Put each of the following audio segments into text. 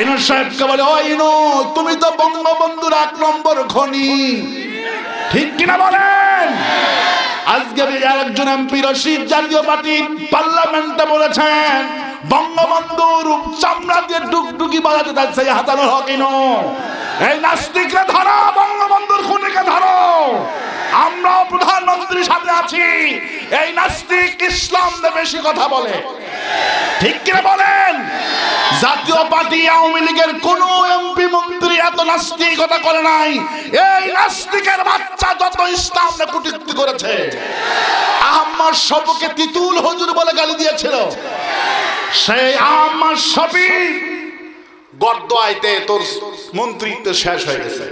ইনু সাহেবকে বলে ও ইনু, তুমি তো বঙ্গবন্ধুর এক নম্বর খনি। ঠিক কিনা বলেন? আজকে একজন এমপি রশিদ জাতীয় পার্টির পার্লামেন্টে বলেছেন, বঙ্গবন্ধুর চামড়া দিয়ে ডুগডুগি বাজাতে যাচ্ছে হাতানোর হকিনো এই নাস্তিকরা ধরো, বঙ্গবন্ধুর খুনিকে ধরো। আমরাও প্রধানমন্ত্রীর সাথে আছি। এই নাস্তিক ইসলাম বেশি কথা বলে। ঠিক কিনা বলেন? জাতীয় পার্টি আওয়ামী লীগের কোন এমপি মন্ত্রী এত নাস্তিকতা করে নাই। এই নাস্তিকের বাচ্চা যত ইসলাম কটূক্তি করেছে। আহম্মদ সবকে তিতুল হুজুর বলে গালি দিয়েছিল। সেই আহম্মদ সবই গর্দ আইতে তোর মন্ত্রিত্ব শেষ হয়ে গেছে।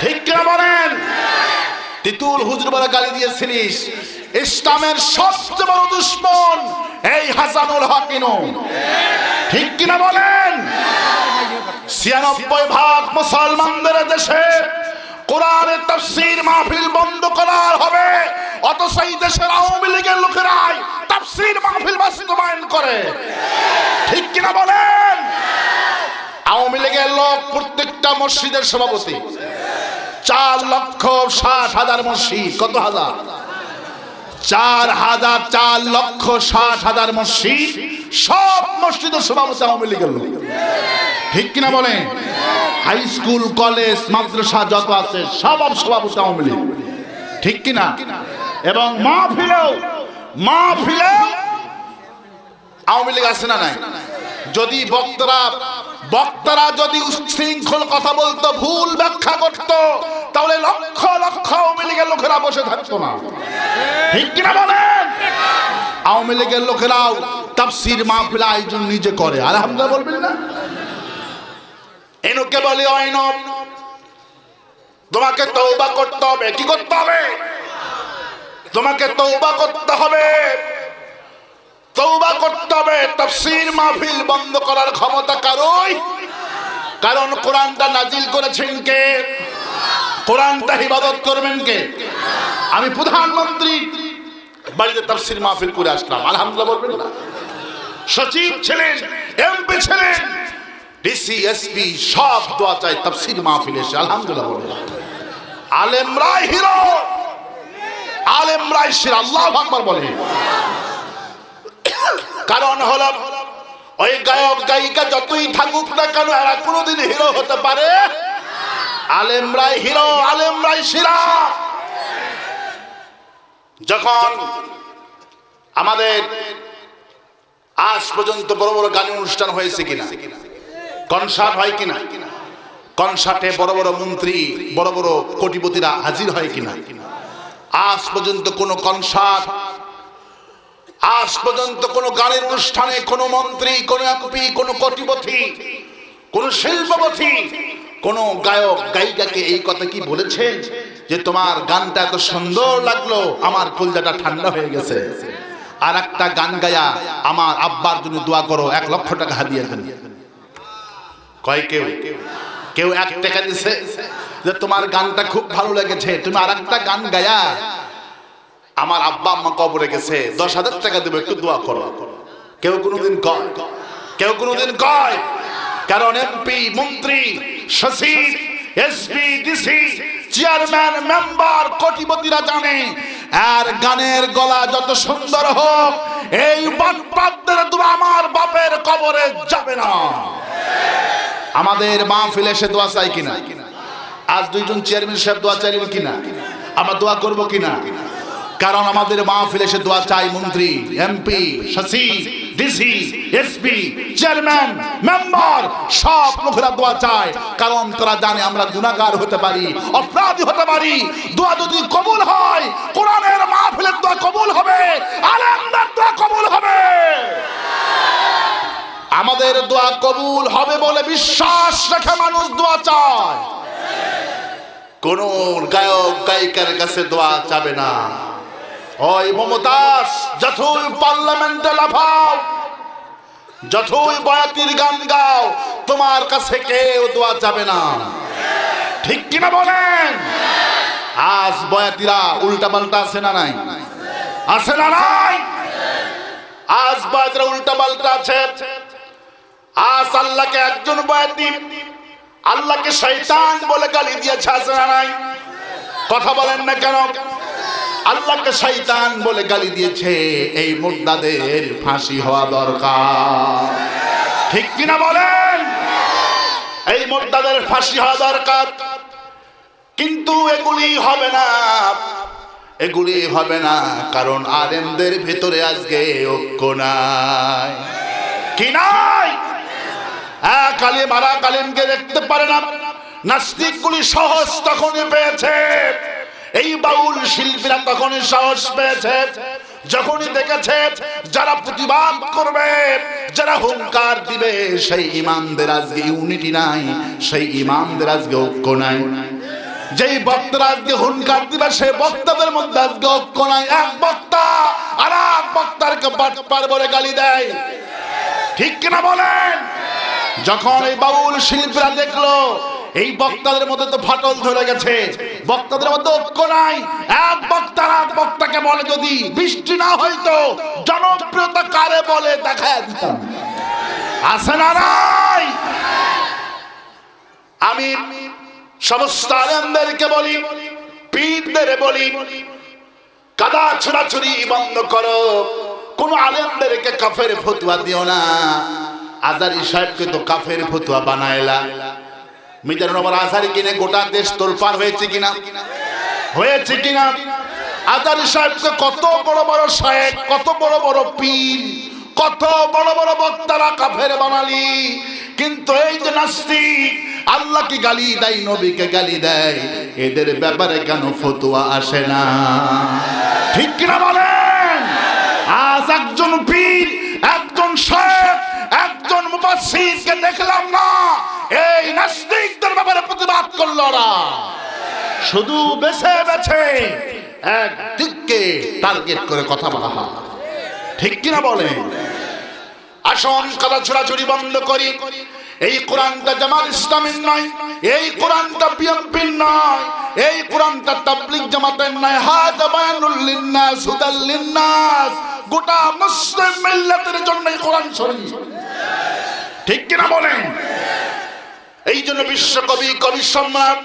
ঠিক কিনা বলেন? তিতুল হুজুর বলে গালি দিয়েছিলিস। ইসলামের সবচেয়ে বড় দুশ্মন এই হাসানুল হকিনো ঠিক কিনা বলেন? ছিয়ানব্বই ভাগ মুসলমানদের দেশে কোরআনের তাফসীর মাহফিল বন্ধ করার হবে। অথচ এই দেশের আওয়ামী লীগের লোকেরাই তাফসীর মাহফিল বাস্তবায়ন করে। ঠিক কিনা বলেন? আওয়ামী লীগের লোক প্রত্যেকটা মসজিদের সভাপতি। চার লক্ষ ষাট হাজার মসজিদ। কত হাজার? চার হাজার, চার লক্ষ ষাট হাজার মসজিদ। সব মসজিদের সভাপতি আওয়ামী লীগের লোক। ঠিক কিনা বলেন হাই স্কুল, কলেজ, মাদ্রাসা যত আছে, সব সভাপতি আওয়ামী লীগ। ঠিক কিনা? এবং মাহফিলেও মাহফিলেও আওয়ামী লীগ আছে না নাই? যদি বক্তারা বক্তারা যদি উশৃঙ্খল কথা বলতো, ভুল ব্যাখ্যা করত, তাহলে লক্ষ লক্ষ আওয়ামী লীগের লোকেরা বসে থাকতো না। ঠিক কিনা বলেন? আওয়ামী লীগের লোকেরাও তাফসির মাহফিল আয়োজন নিজে করে। আলহামদুলিল্লাহ বলবেন না? এনুকে বলি অয়ন তোমাকে তৌবা করতে হবে। কি করতে হবে? তোমাকে তৌবা করতে হবে। তৌবা করতে হবে, তাফসীর মাহফিল বন্ধ করার ক্ষমতা কারোই? কারণ কোরআনটা নাজিল করেছেন কে? কোরআনটা হিবাদত করবেন কে? আমি প্রধানমন্ত্রী। বাড়িতে তফসির মাহফিল করে আসলাম, আলহামদুলিল্লাহ বলবেন না। সচিব ছিলেন, এমপি ছিলেন, ডিসি, এসপি, সব দোয়া চাই, তাফসীর মাহফিল এসে, আলহামদুলিল্লাহ বলবেন। আলেমরাই হিরো আলেমরাই শির আল্লাহ আকবার বলে। কারণ হলো, ওই গায়ক, গায়িকা যতই থাকুক না কেন, এরা কোনোদিন হিরো হতে পারে। আলেমরাই হিরো, আলেমরাই শিরা। যখন আমাদের আজ পর্যন্ত বড় বড় গান অনুষ্ঠান হয়েছে কিনা, কনসার্ট হয় কিনা, কনসার্টে বড় বড় মন্ত্রী, বড় বড় কোটিপতিরা হাজির হয় কিনা, আজ পর্যন্ত কোনো কনসার্ট আজ পর্যন্ত কোনো গানের অনুষ্ঠানে কোনো মন্ত্রী, কোনো এমপি, কোনো কোটিপতি, কোনো শিল্পপতি, কোনো গায়ক, গায়িকাকে এই কথা কি বলেছে যে তোমার গানটা এত সুন্দর লাগল, আমার কলজাটা ঠান্ডা হয়ে গেছে। আর একটা গান গায়া আমার আব্বার জন্য দোয়া করো, এক লক্ষ টাকা হারিয়ে দেন। কয় কেউ? কেউ এক টাকা দিছে যে তোমার গানটা খুব ভালো লেগেছে, তুমি আর একটা গান গায়া আমার আব্বা আম্মা কবরে গেছে, দশ হাজার টাকা দেবো, একটু দোয়া করো। কেউ কোনোদিন কয়, কেউ কোনোদিন কয়, কারণ এমপি মন্ত্রী, সচিব এসপি ডিসি চেয়ারম্যান, মেম্বার, কোটিপতিরা জানে, আর গানের গলা যত সুন্দর হোক, এই বাটপাতদের দোয়া আমার বাপের কবরে যাবে না। আমাদের মাহফিলে সে দোয়া চাই কিনা? আজ দুইজন চেয়ারম্যান সাহেব দোয়া চাইলেন কিনা? আমরা দোয়া করব কিনা? কারণ আমাদের মাহফিলে সে দোয়া চাই মন্ত্রী এমপি সচিব ডিসি এসপি চেয়ারম্যান মেম্বার সব লোকেরা দোয়া চায়। কারণ তারা জানে আমরা গুণাগার হতে পারি, অপরাধী হতে পারি। দোয়া যদি কবুল হয়, কোরআনের মাহফিলের দোয়া কবুল হবে, আলেমদের দোয়া কবুল হবে। আমাদের দোয়া কবুল হবে বলে বিশ্বাস রেখে মানুষ দোয়া চায়। কোন গায়ক, গায়িকার কাছে দোয়া চাবে না। ওই মমতাজ, যতই পার্লামেন্টে লাফাও, যতই বয়াতির গান গাও, তোমার কাছে কেউ দোয়া যাবে না। ঠিক কিনা বলেন? আজ বয়াতিরা উল্টা পাল্টা আছে না নাই? আছে না নাই? আজ বয়াতিরা উল্টা পাল্টা আছে। আজ আল্লাহকে একজন বয়াতি, আল্লাহকে শয়তান বলে গালি দিয়েছে, আছে না নাই? কথা বলেন না কেন? আল্লাহকে শয়তান বলে গালি দিয়েছে, এই মুর্দাদের ফাঁসি হওয়া দরকার। ঠিক কিনা বলেন? এই মুর্দাদের ফাঁসি হওয়া দরকার। কিন্তু এগুলি হবে না। এগুলি হবে না, কারণ আলেমদের ভেতরে আজকে ঐক্য নাই। কি নাই? এক আলিম আর এক আলিমকে দেখতে পারে না। নাস্তিকগুলি সহজ তখনই পেয়েছে। এই বাউল শিল্পীরা তখনই সাহস পেয়েছে। যখনই দেখেছে যারা প্রতিবাদ করবে, যারা হুঙ্কার দিবে, সেই ইমামদের আজকে ইউনিটি নাই, সেই ইমামদের আজকে ঐক্য নাই। যেই বক্তারা আজকে হুনকার দিবে সেই বক্তাদের মধ্যে আজকে ঐক্য নাই। এক বক্তা আর এক বক্তারকে বাটপার বলে গালি দেয়। ঠিক কিনা বলেন? যখন এই বাউল শিল্পীরা দেখল এই বক্তাদের মধ্যে তো ফাটল ধরে গেছে। বক্তাদের মধ্যে ঐক্য নাই। এক বক্তার এক বক্তাকে বলে যদি বৃষ্টি না হইতো, জনপ্রিয়তা কারে বলে দেখা আছে না নাই? আমি সমস্ত আলেমদেরকে বলি, পীরদের বলি, কাদা ছোড়াছুরি বন্ধ করো। কোন আলেমদেরকে কাফের ফতুয়া দিও না। আজারি সাহেবকে তো কাফের ফতুয়া বানাইলা মিজানুর রহমান আজহারি কিনে গোটা দেশ তোলপার হয়েছে কিনা? হয়েছে কিনা? আজারি সাহেবকে কত বড় বড় সাহেব কত বড় বড় পীর, কত বড় বড় বক্তারা কাফের বানালি কিন্তু এই যে নাস্তিক আল্লাহকে গালি দেয়, নবীকে গালি দেয়? এদের ব্যাপারে কেন ফতুয়া আসে না? ঠিক কিনা বলেন? আজ একজন পীর, একজন শেখ একজন মুফাসসিরকে দেখলাম না। এই নাস্তিকদের ব্যাপারে প্রতিবাদ করল ওরা শুধু বেছে বেছে এক দিককে টার্গেট করে কথা বলা। ঠিক কিনা বলে? আসন, কাদা ছোড়াছুড়ি বন্ধ করি। এই কোরআনটা জামাত ইসলামের নয়, এই কোরআনটা বিএনপির নয়, এই কোরআনটা তাবলিগ জামাতের নয়। হাত বায়ানুল লিন্নাস, হুদাল লিন্নাস। গোটা মুসলিম মিল্লাতের জন্য এই কোরআন শরীফ। ঠিক কিনা বলেন এই জন্য বিশ্বকবি কবি সম্রাট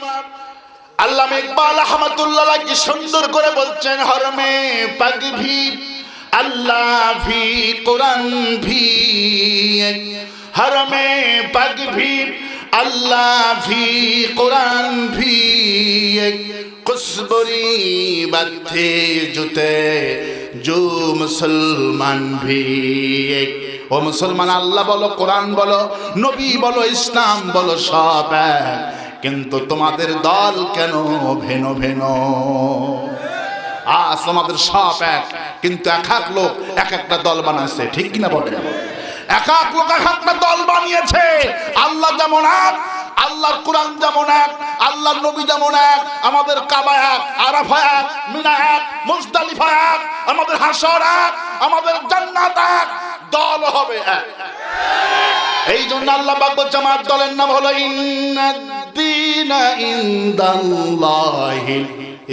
আল্লাহ ইকবাল আহমদুল্লাহ কি সুন্দর করে বলছেন, হরমে পাগ ভি, আল্লাহ ভি, কোরআন ভি, হরমে পাগ ভি, আল্লাহ ভি, কোরআন ভি কুসবরি বাধ্যে জুতে জো মুসলমান ভি ও মুসলমান, আল্লাহ বলো, কোরআন বলো, নবী বলো, ইসলাম বলো, সব এক। কিন্তু তোমাদের দল কেন ভেন ভেন আজ তোমাদের সব এক। কিন্তু এক এক লোক, এক একটা দল বানাচ্ছে ঠিক কিনা বলে? এক এক লোক, এক একটা দল বানিয়েছে। আল্লাহ যেমন এক, আল্লাহর কোরআন যেমন এক, আল্লাহর নবী যেমন এক, আমাদের কাবা এক, আরাফা এক, মিনা এক, মুজদালিফা এক, আমাদের হাসর এক, আমাদের জান্নাত এক দল হবে। এই জন্য আল্লাহ পাক বলছে, আমার দলের নাম হলো ইন্নাদ্দিনা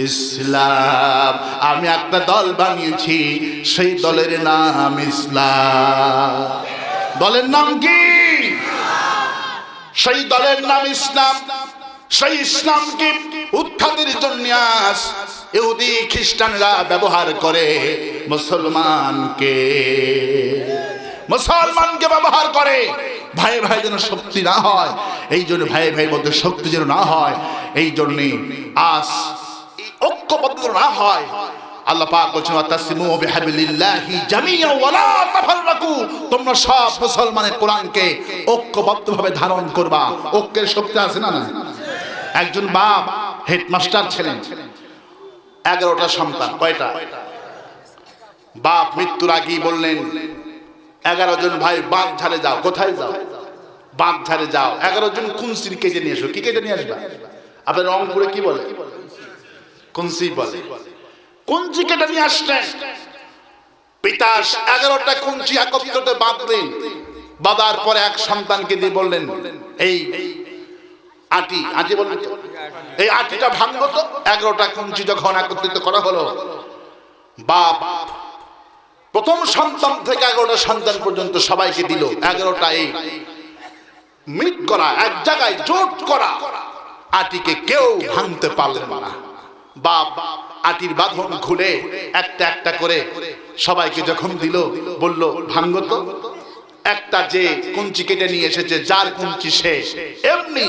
ইসলাম। আমি একটা দল বানিয়েছি, সেই দলের নাম ইসলাম। দলের নাম কি? সেই দলের নাম ইসলাম। সেই ইসলামকে উৎখাতের জন্য আস, ইহুদি খ্রিস্টানরা ব্যবহার করে মুসলমানকে। মুসলমানকে ব্যবহার করে। ভাই ভাই যেন শক্তি না হয়, এই জন্য ভাই ভাই মধ্যে শক্তি যেন না হয়, এই জন্যে আস ঐক্যবদ্ধ না হয়। আল্লাহ পাক বলছেন তাসিমু বিহাবিলিল্লাহি জামিয়া ওয়ালা তাফাররাকু। তোমরা সব মুসলমানের কোরআনকে ঐক্যবদ্ধভাবে ধারণ করবা। ঐক্যের শক্তি আছে না না একজন বাপ হেডমাস্টার ছিলেন, এগারোটা সন্তান, কয়টা? বাপ মৃত্যুর আগেই বললেন এগারো জন ভাই বাঘ ঝাড়ে যাও, কোথায় যাও? বাঘ ঝাড়ে যাও। এগারো জন কুনসির কেটে নিয়ে এসো। কি কেটে নিয়ে আসবা? আপনার রংপুরে কি বলে? কুনসি বলে। কুঞ্চি কেটে নিয়ে আসলেন পিতা এগারোটা কুঞ্চি একত্রিত বাঁধলেন বাঁধার পরে এক সন্তানকে দিয়ে বললেন, এই, আটি আটি বললেন এই আটিটা ভাঙবো তো? এগারোটা কুঞ্চি যখন একত্রিত করা হলো, বাপ প্রথম সন্তান থেকে এগারোটা সন্তান পর্যন্ত সবাইকে দিল। এগারোটা এই। মিট করা, এক জায়গায় জোট করা। আটিকে কেউ ভাঙতে পারলেন না। বাপ, আটির বাঁধন খুলে একটা একটা করে সবাইকে যখন দিল, বলল ভাঙ্গ তো। একটা যে কুঞ্চি কেটে নিয়ে এসেছে, যার কুঞ্চি সে এমনি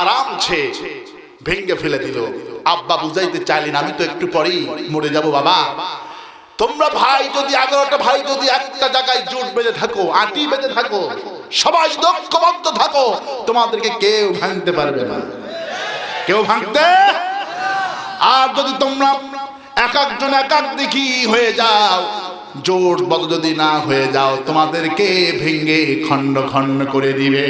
আরামছে ভেঙ্গে ফেলে দিল। আব্বা বুঝাইতে চাইলেন, আমি তো একটু পরেই মরে যাব বাবা। তোমরা ভাই যদি এগারোটা, ভাই যদি একটা জায়গায় জোট বেঁধে থাকো, আটি বেঁধে থাকো, সবাই দক্ষবদ্ধ থাকো, তোমাদেরকে কেউ ভাঙতে পারবে না। কেউ ভাঙতে? আর যদি তোমরা এক একজন এক এক দেখি হয়ে যাও, জোট বদ যদি না হয়ে যাও, তোমাদেরকে ভেঙ্গে খণ্ড খণ্ড করে দিবে।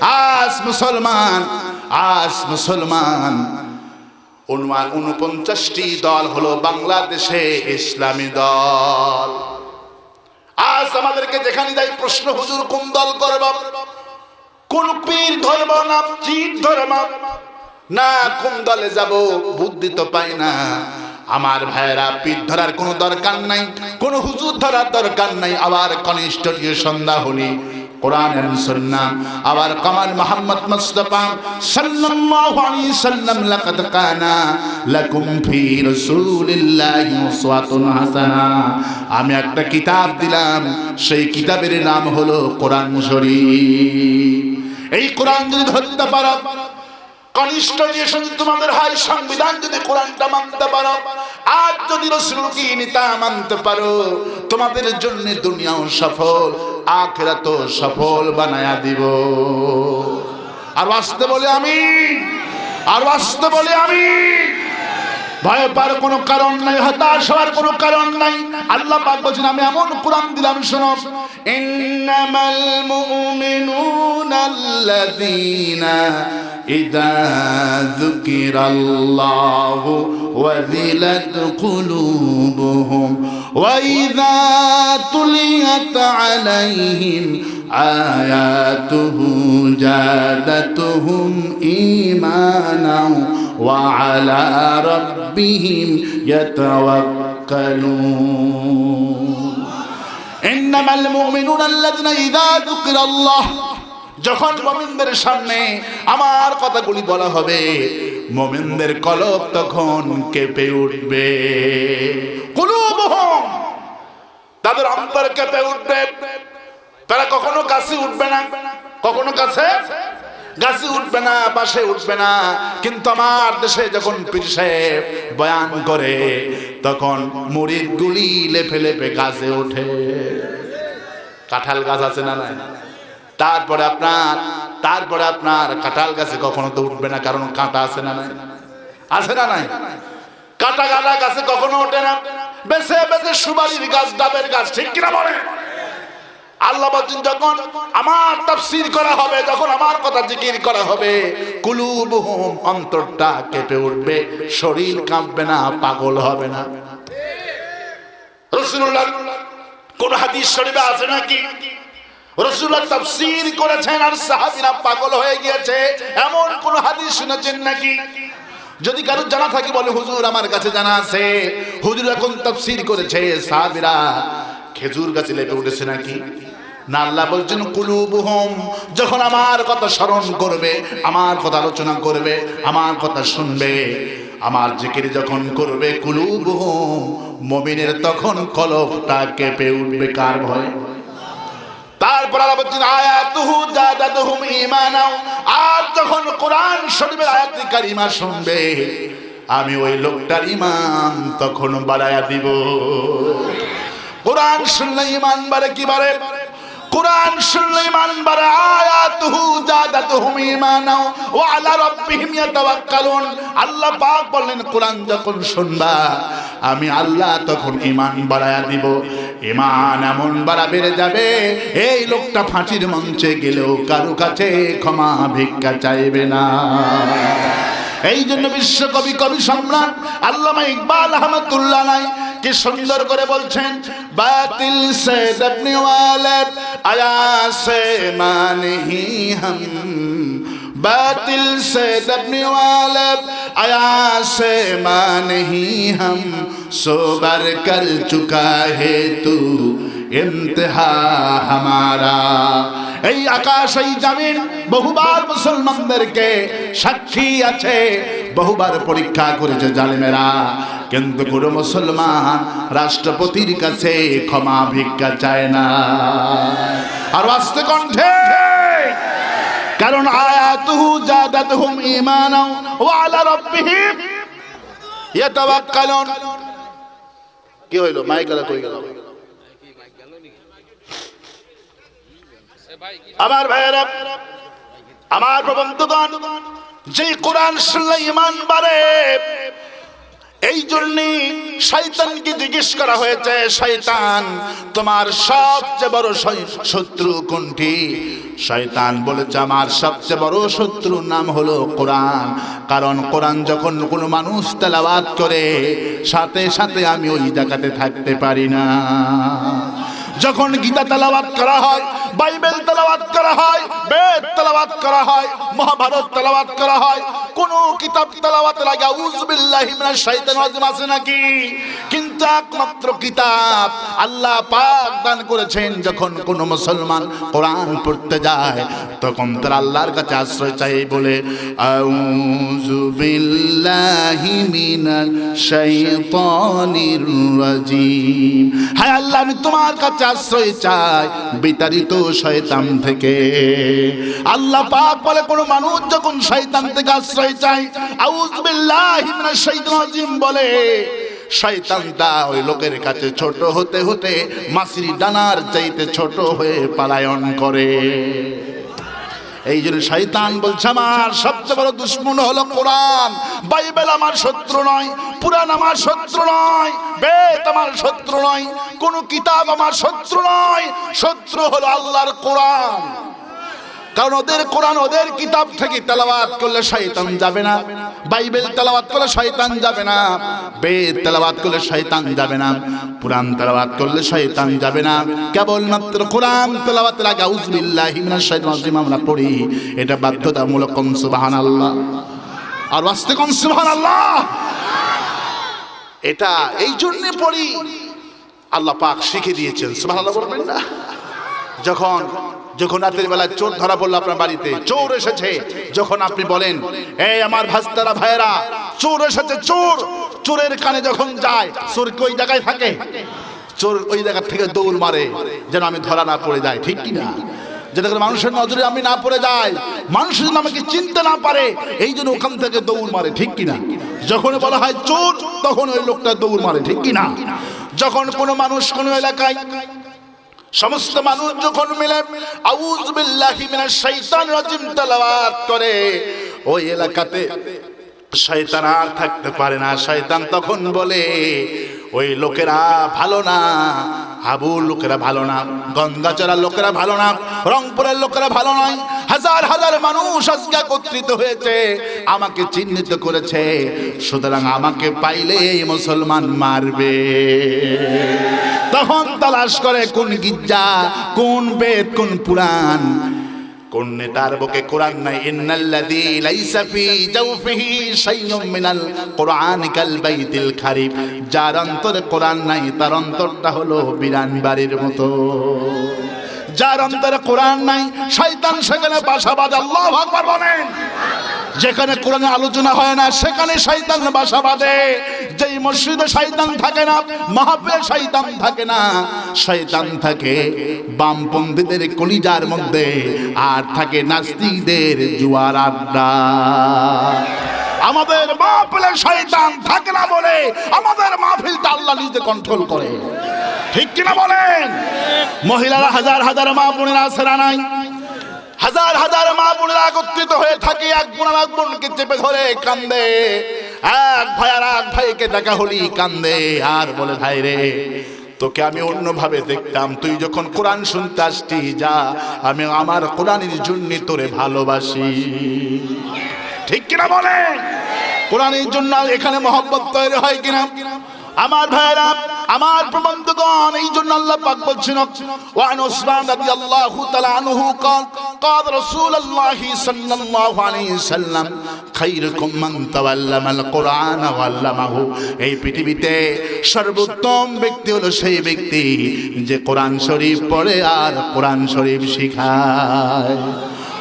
আজ মুসলমান আজ মুসলমান অনুমান উনপঞ্চাশটি দল হলো বাংলাদেশে ইসলামী দল। আজ আমাদেরকে যেখানে যাই প্রশ্ন, হুজুর, কোন দল করব কোন পীর ধর্ম না চির ধর্ম? না, কোন দলে যাব? বুদ্ধি তো পাই না। আমার ভাইয়েরা, পীর ধরার কোনো দরকার নাই, কোন হুজুর ধরার দরকার নাই। আবার কনিষ্ঠ সন্ধ্যা হলি। কোরআন এন্ড সুন্নাহ। আবার কামাল মোহাম্মদ মুস্তাফা সাল্লাল্লাহু আলাইহি সাল্লাম, লাকাদ কানা লাকুম ফি রাসূলিল্লাহি উসওয়াতুন হাসানা। আমি একটা কিতাব দিলাম, সেই কিতাবের নাম হলো কোরআন শরীফ। এই কোরআন যদি ধরতে পারো কনস্টিটিউশন তোমাদের হয়, সংবিধান যদি কোরআনটা মানতে পারো, আর যদি রসুলকে নিতা মানতে পারো, তোমাদের জন্য দুনিয়াও সফল আখেরাত সফল বানায়া দিব। আর আসতে বলে আমি আর আসতে বলে আমি ভয় পার কোনো কারণ নাই, হতাশ হওয়ার কোনো কারণ নাই। আল্লাহ পাক বলছেন, আমি এমন কোরআন দিলাম, শোনো। ইন্নামাল মুমিনুনা আল্লাযীনা إذا ذكر الله وذلت قلوبهم وإذا تليت عليهم آياته جادتهم إيمانا وعلى ربهم يتوكلون. إنما المؤمنون الذين إذا ذكر الله যখন মমিনদের সামনে আমার কথাগুলি বলা হবে, মমিনদের কলব তখন কেঁপে উঠবে। তাদের অন্তর কেঁপে উঠবে। তারা কখনো কাছে উঠবে না, কখনো কাছে গাছে উঠবে না, পাশে উঠবে না। কিন্তু আমার দেশে যখন বয়ান করে, তখন মুড়ির গুলি লেফে লেফে গাছে ওঠে। কাঁঠাল গাছ আছে না নাই? তারপরে আপনার তারপরে আপনার কাঁঠাল গাছে কখনো তো উঠবে না কারণ কাঁটা আছে না নাই? আছে না নাই? কাঁটা গালা গাছে কখনো ওঠে না। বেছে বেছে সুবারির গাছ ডাবের গাছ ঠিক কিনা বলে আল্লাহ বলছেন যখন আমার তাফসীর করা হবে যখন আমার কথা জিকির করা হবে কুলুবহুম অন্তরটা কেঁপে উঠবে শরীর কাঁপবে না পাগল হবে না। রাসূলুল্লাহ কোন হাদিস শরীফে আছে নাকি? রাসূলুল্লাহ তাফসীর করেছেন আর সাহাবীরা পাগল হয়ে গিয়েছে। এমন কোন হাদিস শুনেছেন নাকি? যদি কারও জানা থাকে বলে, হুজুর, আমার কাছে জানা আছে। হুজুর এখন তাফসীর করেছে, সাহাবীরা খেজুর গাছে লেপে উঠেছে নাকি? না, আল্লাহ বলছেন, কুলুবুহুম, যখন আমার কথা স্মরণ করবে, আমার কথা আলোচনা করবে, আমার কথা শুনবে, আমার জিকির যখন করবে, কুলুবুহুম, মুমিনের তখন কলবটা কেঁপে উঠবে। কার ভয়? তারপর আল্লাহ বলছেন, আয়াতুহু জাদাতুহুম ঈমানাও। আর যখন কোরআন শরীফের আয়াত কারিমা শুনবে, আমি ওই লোকটার ইমান তখন বাড়ায়া দিব। কোরআন শুনলে ইমান বাড়ে কি বাড়ে? কোরআন শুনলে ইমান বাড়ে, আয়াতুহু জাদাতুহুম ঈমানাও। ওয়া আলা রাব্বিহিম ইয়াতাওয়াক্কালুন। আল্লাহ পাক বললেন, কোরআন যখন শুনবা, আমি আল্লাহ তখন ইমান বাড়ায়া দিব। ইমান এমন বাড়া বেড়ে যাবে, এই লোকটা ফাঁসির মঞ্চে গেলেও কারও কাছে ক্ষমা ভিক্ষা চাইবে না। এই জন্য বিশ্বকবি, কবি সম্রাট আল্লামা ইকবাল আহমদুল্লাহ নাই কি সুন্দর করে বলছেন, বাতিল সে দবনে ওয়ালে আয়া সে মানহি হাম बातिल से दबने वाले आया से मान ही हम सोबर कर चुका है तू ইন্তেহা হামারা এই আকাশ এই জামিন বহুবার মুসলমানদেরকে সাক্ষী আছে বহুবার পরীক্ষা করেছে জালিমেরা কিন্তু কোনো মুসলমান রাষ্ট্রপতির কাছে ক্ষমা ভিক্ষা চায় না আর আস্তে কণ্ঠে কারণ আয়াতুহু জাদাতহুম ঈমানাও ওয়া আলা রাব্বিহিম ইয়াতাওয়াক্কালুন। কি হইল? কই গেল? আমার ভাইয়েরা, আমার প্রবন্ধগণ যে কোরআন শুনলে ইমান বাড়ে এই জন্যে শয়তানকে জিজ্ঞেস করা হয়েছে, শয়তান, তোমার সবচেয়ে বড় শত্রু কোনটি? শয়তান বলেছে, আমার সবচেয়ে বড় শত্রুর নাম হলো কোরআন। কারণ কোরআন যখন কোনো মানুষ তেলাওয়াত করে, সাথে সাথে আমি ওই জায়গাতে থাকতে পারি না। যখন গীতা তেলাওয়াত করা হয় বাইবেল তেলাওয়াত করা হয়, বেদ তেলাওয়াত করা হয়, মহাভারত তেলাওয়াত করা হয়। কোন কিতাব তেলাওয়াতের আগে আউযুবিল্লাহি মিনাশ শাইতানির রাজিম আছে নাকি? কিন্তু একমাত্র কিতাব আল্লাহ পাক দান করেছেন, যখন কোন মুসলমান কোরআন পড়তে যায়, তখন তার আল্লাহর কাছে আশ্রয় চাই বলে, আউযু আল্লাহ, আমি তোমার কাছে আশ্রয় চাই, বিতাড়িত শয়তান থেকে। আল্লাহ পাক বলে, কোন মানুষ যখন শয়তান থেকে আশ্রয় চায়, আউযু বিল্লাহি মিনাশ শাইতানির বলে শয়তানটা ওই লোকের কাছে ছোট হতে হতে মাসির ডানার চাইতে ছোট হয়ে পলায়ন করে। এই জন্য শয়তান বলছে, আমার সবচেয়ে বড় দুশ্মন হলো কোরআন। বাইবেল আমার শত্রু নয় পুরাণ আমার শত্রু নয়, বেদ আমার শত্রু নয়, কোন কিতাব আমার শত্রু নয়, শত্রু হলো আল্লাহর কোরআন। কারণ ওদের কোরআন, ওদের কিতাব থেকে তেলাওয়াত করলে শয়তান যাবে না। বাইবেল তেলাওয়াত করলে শয়তান যাবে না। বেদ তেলাওয়াত করলে শয়তান যাবে না। পুরাণ তেলাওয়াত করলে শয়তান যাবে না। কেবলমাত্র কোরআন তেলাওয়াতের আগে আউযুবিল্লাহি মিনাশ শাইতানির রাজিম আমরা পড়ি। এটা বাধ্যতামূলক কোন? সুবহানাল্লাহ। আর ওয়াস্তে কোন? সুবহানাল্লাহ। এটা এই জন্য পড়ি। আল্লাহ পাক শিখে দিয়েছেন। সুবহানাল্লাহ বলবেন না। যখন যখন রাতের বেলায় চোর ধরা পড়ল আপনার বাড়িতে, চোর এসেছে। যখন আপনি বলেন, এই আমার ভাস্তারা ভাইয়েরা, চোর এসেছে, চোর! চোরের কানে যখন যায়, চোর কি ওই জায়গায় থাকে? চোর ওই জায়গা থেকে দৌড় মারে, যেন আমি ধরা না পড়ে যাই, ঠিক কি না যেটা করে মানুষের নজরে আমি না পড়ে যাই মানুষ যেন আমাকে চিনতে না পারে, এই জন্য ওখান থেকে দৌড় মারে, ঠিক কিনা? যখন বলা হয় চোর, তখন ওই লোকটা দৌড় মারে, ঠিক কিনা? যখন কোনো মানুষ কোনো এলাকায় সমস্ত মানুষ যখন মিলে আউজ বিল্লাহি মিনাশ শাইতান রাজিম তেলাওয়াত করে, ওই এলাকাতে শয়তান আর থাকতে পারে না। শয়তান তখন বলে ওই লোকেরা ভালো না, হাবুর লোকেরা ভালো না গঙ্গাচড়ার লোকেরা ভালো না, রংপুরের লোকেরা ভালো নয়। হাজার হাজার মানুষ আজকে একত্রিত হয়েছে, আমাকে চিহ্নিত করেছে। সুতরাং আমাকে পাইলে মুসলমান মারবে। তখন তালাশ করে কোন গির্জা, কোন বেদ, কোন পুরাণ। কোন নেতার বুকে কোরআন নাই, ইন্নাল্লাযী লাইসা ফি জাওফিহি শাইয়ুম মিনাল কোরআন কাল বাইতিল খারিব যার অন্তরে কোরআন নাই, তার অন্তরটা হলো বিরান বাড়ির মতো। যার অন্তরে কোরআন নাই, শয়তান সেখানে বাসা বাঁধে, আল্লাহু আকবার বলেন। যেখানে কোরআনে আলোচনা হয় না, সেখানে শয়তান বাসা বাঁধে। যেই মসজিদে শয়তান থাকে না, মাহফিলে শয়তান থাকে না। শয়তান থাকে বামপন্থীদের কলিজার মধ্যে আর থাকে নাস্তিকদের জুয়ার আড্ডা। আমাদের মাহফিলে শয়তান থাকে না বলে আমাদের মাহফিলটা আল্লাহ নিজে কন্ট্রোল করে। ঠিক কিনা বলেন? মহিলারা হাজার হাজার মা বোনেরা সেরা নাই? হাজার হাজার মা বোনেরা একত্রিত হয়ে থাকে এক বোন আর এক বোনকে চেপে ধরে কান্দে এক ভাই আর এক ভাইকে দেখা হলি কান্দে আর বলে ভাই রে তোকে আমি অন্যভাবে দেখতাম তুই যখন কোরআন শুনতে আসতি যা আমি আমার কোরআনের জন্য তোরে ভালোবাসি ঠিক কিনা বলে কোরআনের জন্য এখানে মহব্বত তৈরি হয় কিনা আমার ভাইরা আমার প্রবন্ধগণ এই জন্য আল্লাহ পাক বলছেন ওয়ান ওসমান রাদিয়াল্লাহু তাআলা আনহু قال قال رسول الله صلى الله عليه وسلم خيركم من تعلم القرآن وعلمه এই পৃথিবীতে সর্বোত্তম ব্যক্তি হলো সেই ব্যক্তি যে কোরআন শরীফ পড়ে আর কোরআন শরীফ শিখায়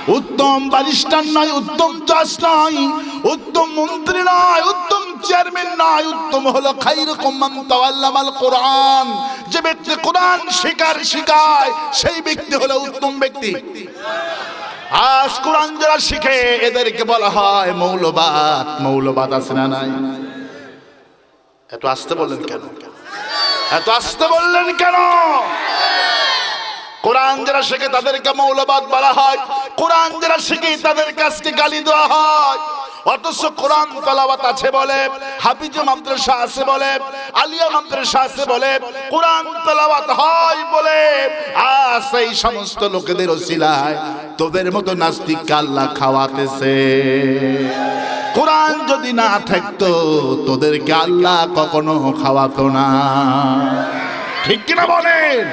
উত্তম ব্যারিস্টার নয় উত্তম চাষ নয় উত্তম মন্ত্রী নয় উত্তম চেয়ারম্যান নয় উত্তম হলো খাইর কম্মান তাওয়াল্লামাল কোরআন। যে ব্যক্তি কোরআন শিকার শিখায়, সেই ব্যক্তি হলো উত্তম ব্যক্তি। আজ কোরআন যারা শিখে, এদেরকে বলা হয় মৌলবাদ। মৌলবাদ আছে না নাই? এত আসতে বললেন কেন? এত আসতে বললেন কেন? কোরআন যারা শেখে, তাদেরকে মৌলবাদ বলা হয়। কোরআন যারা শিখে, তাদের কাছকে গালি দেওয়া হয়। অথচ কোরআন তালাবাত আছে বলে, হাফিজ মাদ্রাসা আছে বলে, আলিয়া মাদ্রাসা আছে বলে, কোরআন তালাবাত হয় বলে আজ এই সমস্ত লোকেদের ওসিলায় তোদের মতো নাস্তিক আল্লাহ খাওয়াতেছে। কোরআন যদি না থাকতো, তোদেরকে আল্লাহ কখনো খাওয়াতো না। ঠিক কিনা বলেন?